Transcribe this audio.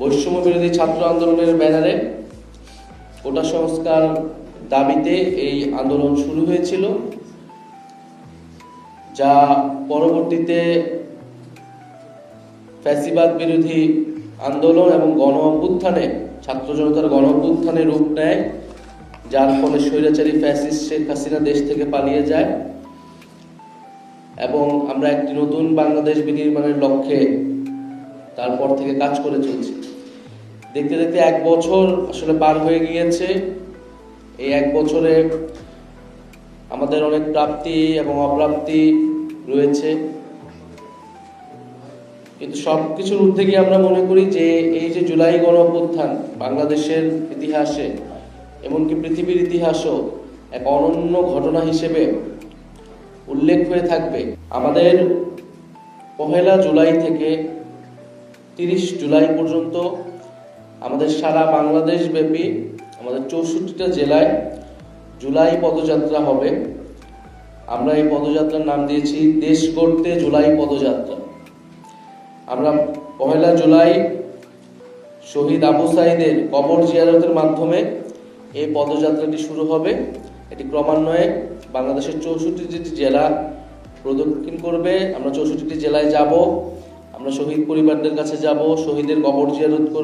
বৈষম্য বিরোধী ছাত্র আন্দোলনের ব্যানারে কোটা সংস্কার দাবিতে এই আন্দোলন শুরু হয়েছিল, যা পরবর্তীতে ফ্যাসিবাদ বিরোধী আন্দোলন এবং গণ অভ্যুত্থানে ছাত্র জনতার গণ অভ্যুত্থানে রূপ নেয়, যার ফলে স্বৈরাচারী ফ্যাসিস্ট শেখ হাসিনা দেশ থেকে পালিয়ে যায়। এবং আমরা একটি নতুন বাংলাদেশ বিনির্মাণের লক্ষ্যে তারপর থেকে কাজ করে চলছি। দেখতে দেখতে এক বছর আসলে পার হয়ে গিয়েছে। এই এক বছরে আমাদের অনেক প্রাপ্তি এবং অপ্রাপ্তি রয়েছে। কিন্তু সব কিছুর ঊর্ধ্বে গিয়ে আমরা মনে করি যে, এই যে জুলাই গণ বাংলাদেশের ইতিহাসে, এমনকি পৃথিবীর ইতিহাসও এক অনন্য ঘটনা হিসেবে উল্লেখ হয়ে থাকবে। আমাদের পহেলা জুলাই থেকে তিরিশ জুলাই পর্যন্ত আমাদের সারা বাংলাদেশ ব্যাপী আমাদের চৌষট্টিটা জেলায় জুলাই পদযাত্রা হবে। আমরা এই পদযাত্রার নাম দিয়েছি, দেশ গড়তে জুলাই পদযাত্রা। আমরা পহেলা জুলাই শহীদ আবু সাইদের কবর জিয়ারতের মাধ্যমে এই পদযাত্রাটি শুরু হবে। এটি ক্রমান্বয়ে বাংলাদেশের চৌষট্টি জেলা প্রদক্ষিণ করবে। আমরা চৌষট্টিটি জেলায় যাব। আমরা শহীদ পরিবারদের কাছে যাব শহীদের কবর জিয়ারত করব।